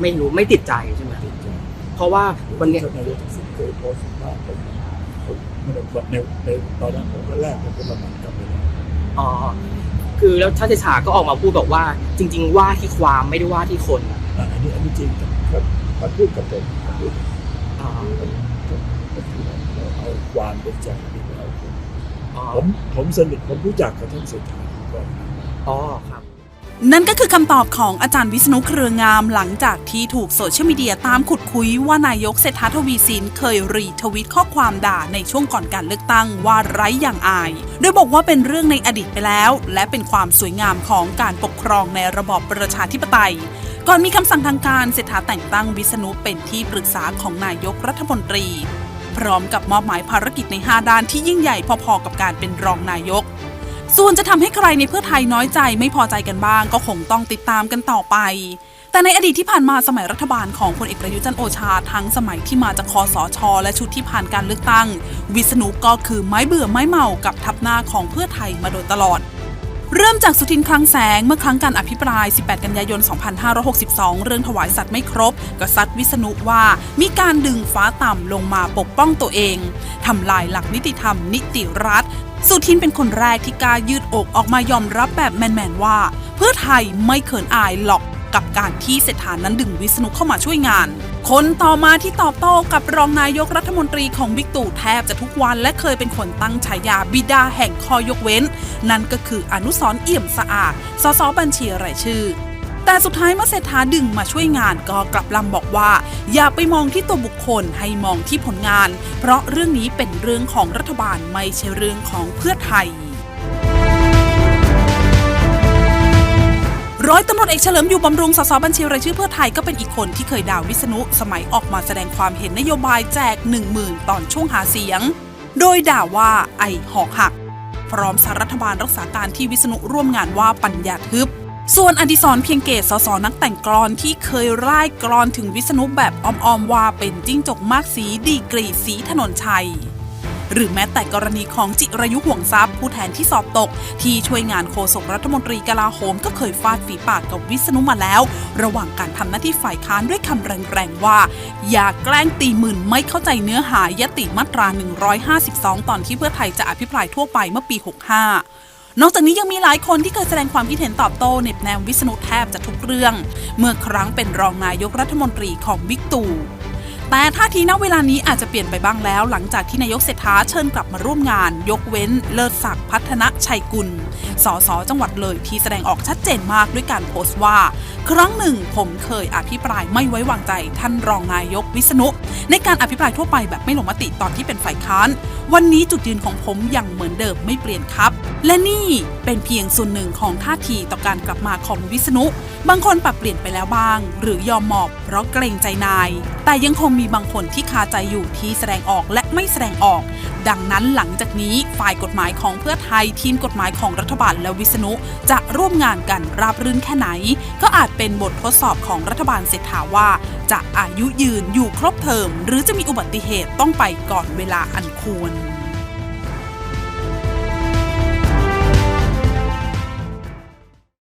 ไม่รู้ไม่ติดใจใช่ไหมเพราะว่าวันเนี้ยนายกทักษิณเคยโพสต์ว่าผมผมในในในตอนนั้นผมก็แรกผมก็ระมันกลับไปแล้วอ๋อคือแล้วท่านเดชาก็ออกมาพูดบอกว่า จริง ๆ ว่าที่ความไม่ได้ว่าที่คนอะอันนี้อันนี้จริงครับมาพูดกับผมมาพูดอ๋อผมผมผมพูดว่าเราเอาความเป็นใจดีกว่าเอาผมอ๋อผมผมสนิทผมรู้จักกับท่านเศรษฐาก่อนอ๋อครับ นั่นก็คือคำตอบของอาจารย์วิษณุเครืองามหลังจากที่ถูกโซเชียลมีเดียตามขุดคุยว่านายกเศรษฐาทวีสินเคยรีทวิตข้อความด่าในช่วงก่อนการเลือกตั้งว่าไร้อย่างอาย โดยบอกว่าเป็นเรื่องในอดีตไปแล้ว และเป็นความสวยงามของการปกครองในระบอบประชาธิปไตย ก่อนมีคำสั่งทางการเศรษฐาแต่งตั้งวิษณุเป็นที่ปรึกษาของนายกรัฐมนตรี พร้อมกับมอบหมายภารกิจใน 5 ด้านที่ยิ่งใหญ่พอๆกับการเป็นรองนายก ส่วนจะทำให้ใครในเพื่อไทยน้อยใจไม่พอใจกันบ้าง ก็คงต้องติดตามกันต่อไป แต่ในอดีตที่ผ่านมาสมัยรัฐบาลของพลเอกประยุทธ์จันโอชาทั้งสมัยที่มาจากคอสชและชุดที่ผ่านการเลือกตั้ง วิษณุก็คือไม้เบื่อไม้เมากับทับหน้าของเพื่อไทยมาโดยตลอดเริ่มจากสุทินคลังแสงเมื่อครั้งการอภิปราย 18 กันยายน 2562 เรื่องถวายสัตว์ไม่ครบ ก็ซัดวิษณุว่ามีการดึงฟ้าต่ำลงมาปกป้องตัวเอง ทำลายหลักนิติธรรมนิติรัฐ สุทินเป็นคนแรกที่กล้ายืดอกออกมายอมรับแบบแมนๆว่า เพื่อไทยไม่เขินอายหรอกกับการที่เศรษฐานั้นดึงวิษณุเข้ามาช่วยงาน คนต่อมาที่ตอบโต้กับรองนายกรัฐมนตรีของบิ๊กตู่แทบจะทุกวันและเคยเป็นคนตั้งฉายาบิดาแห่งคอยกเว้น นั่นก็คืออนุสรเอี่ยมสะอาด สสบัญชีรายชื่อ แต่สุดท้ายเมื่อเศรษฐาดึงมาช่วยงานก็กลับลำบอกว่า อย่าไปมองที่ตัวบุคคลให้มองที่ผลงาน เพราะเรื่องนี้เป็นเรื่องของรัฐบาลไม่ใช่เรื่องของเพื่อไทยร้อยตำรวจเอกเฉลิมอยู่บำรุงสสบัญชีรายชื่อเพื่อไทยก็เป็นอีกคนที่เคยด่าวิษณุสมัยออกมาแสดงความเห็นนโยบายแจก 1 0,000 ตอนช่วงหาเสียง โดยด่าว่าไอหอกหัก พร้อมสารรัฐบาลรักษาการที่วิษณุร่วมงานว่าปัญญาทึบ ส่วนอดิศรเพียงเกตสสนักแต่งกลอนที่เคยร่ายกลอนถึงวิษณุแบบอ้อมๆว่าเป็นจิ้งจกมากสีดีกรีสีถนนชัย หรือแม้แต่กรณีของจิรายุห่วงทรัพย์ ผู้แทนที่สอบตก ที่ช่วยงานโฆษกรัฐมนตรีกลาโหมก็เคยฟาดฝีปากกับวิษณุมาแล้ว ระหว่างการทำหน้าที่ฝ่ายค้านด้วยคำแรงๆว่า อย่าแกล้งตีหมื่นไม่เข้าใจเนื้อหายติมาตรา 152 ตอนที่เพื่อไทยจะอภิปรายทั่วไปเมื่อปี 65 นอกจากนี้ยังมีหลายคนที่เคยแสดงความคิดเห็นตอบโต้เน็บแนมวิษณุแทบจะทุกเรื่อง เมื่อครั้งเป็นรองนายกรัฐมนตรีของบิ๊กตู่แต่ท่าทีณเวลานี้อาจจะเปลี่ยนไปบ้างแล้ว หลังจากที่นายกเศรษฐาเชิญกลับมาร่วมงาน ยกเว้นเลิศศักดิ์พัฒนชัยกุล สสจังหวัดเลยที่แสดงออกชัดเจนมากด้วยการโพสต์ว่า ครั้งหนึ่งผมเคยอภิปรายไม่ไว้วางใจท่านรองนายกวิษณุ ในการอภิปรายทั่วไปแบบไม่ลงมติตอนที่เป็นฝ่ายค้าน วันนี้จุดยืนของผมยังเหมือนเดิมไม่เปลี่ยนครับ และนี่เป็นเพียงส่วนหนึ่งของท่าทีต่อการกลับมาของวิษณุ บางคนปรับเปลี่ยนไปแล้วบ้าง หรือยอมหมอบเพราะเกรงใจนาย แต่ยังคงมีบางคนที่คาใจอยู่ที่แสดงออกและไม่แสดงออก ดังนั้นหลังจากนี้ฝ่ายกฎหมายของเพื่อไทยทีมกฎหมายของรัฐบาลและวิษณุจะร่วมงานกันราบรื่นแค่ไหน ก็อาจเป็นบททดสอบของรัฐบาลเศรษฐาว่า จะอายุยืนอยู่ครบเทอมหรือจะมีอุบัติเหตุต้องไปก่อนเวลาอันควร